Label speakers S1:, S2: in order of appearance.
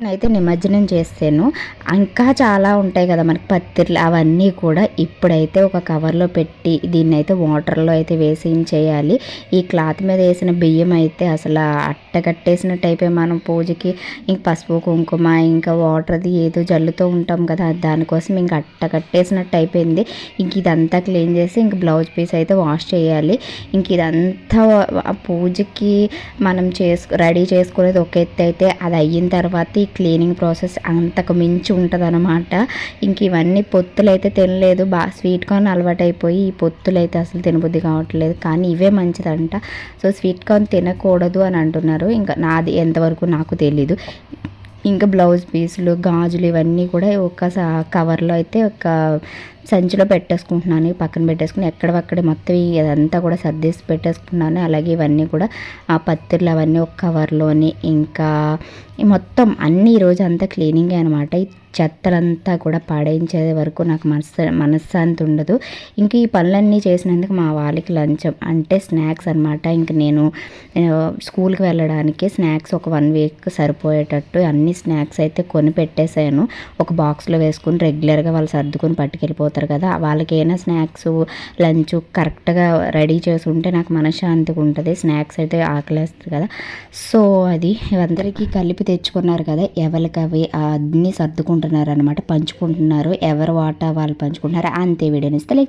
S1: అయితే నిమజ్జనం చేస్తాను. ఇంకా చాలా ఉంటాయి కదా మనకి పత్తిర్లు అవన్నీ కూడా ఇప్పుడైతే ఒక కవర్లో పెట్టి దీన్ని అయితే వాటర్లో అయితే వేసి చేయాలి? ఈ క్లాత్ మీద వేసిన బియ్యం అయితే అసలు అట్ట కట్టేసినట్టు అయిపోయి మనం పూజకి ఇంక పసుపు కుంకుమ ఇంకా వాటర్ది ఏదో జల్లుతూ ఉంటాం కదా దానికోసం ఇంక అట్ట కట్టేసినట్టు అయిపోయింది ఇంక ఇదంతా క్లీన్ చేసి ఇంక బ్లౌజ్ పీస్ అయితే వాష్ చేయాలి. ఇంక ఇదంతా పూజకి మనం చేసు రెడీ చేసుకునేది ఒక ఎత్తు అయితే అది అయిన తర్వాత క్లీనింగ్ ప్రాసెస్ అంతకు మించి ఉంటుంది అనమాట ఇంక ఇవన్నీ పొత్తులు అయితే తినలేదు. బాగా స్వీట్ కార్న్ అలవాటు అయిపోయి ఈ పొత్తులు అయితే అసలు తినబుద్ధి కావట్లేదు. కానీ ఇవే మంచిదంట. సో స్వీట్ కార్న్ తినకూడదు అని అంటున్నారు. ఇంకా నాది ఎంతవరకు నాకు తెలీదు. ఇంకా బ్లౌజ్ పీసులు గాజులు ఇవన్నీ కూడా ఒక కవర్లో అయితే ఒక సంచిలో పెట్టేసుకుంటున్నాను పక్కన పెట్టేసుకుని ఎక్కడవక్కడ మొత్తం ఇదంతా కూడా సర్దేసి పెట్టేసుకున్నాను. అలాగే ఇవన్నీ కూడా ఆ పత్తిర్లు అవన్నీ ఒక కవర్లోని ఇంకా మొత్తం అన్ని రోజు అంతా క్లీనింగ్ అనమాట చెత్తలంతా కూడా పాడేయించే వరకు నాకు మనస్సు మనశ్శాంతి ఉండదు. ఇంక ఈ పనులన్నీ చేసినందుకు మా వాళ్ళకి లంచం అంటే స్నాక్స్ అనమాట ఇంక నేను స్కూల్కి వెళ్ళడానికి స్నాక్స్ ఒక వన్ వీక్ సరిపోయేటట్టు అన్ని స్నాక్స్ అయితే కొని పెట్టేశాను. ఒక బాక్స్లో వేసుకుని రెగ్యులర్గా వాళ్ళు సర్దుకొని పట్టుకెళ్ళిపోతారు. కదా వాళ్ళకైనా స్నాక్స్ లంచ్ కరెక్ట్గా రెడీ చేసి ఉంటే నాకు మనశ్శాంతిగా ఉంటుంది. స్నాక్స్ అయితే ఆకలేస్తుంది కదా. సో అది అందరికీ కలిపి తెచ్చుకున్నారు కదా ఎవరికి అవి అన్నీ సర్దుకుంటున్నారు అనమాట పంచుకుంటున్నారు. ఎవరు వాటా వాళ్ళు పంచుకుంటున్నారు అంతే వీడియోని ఇస్తే.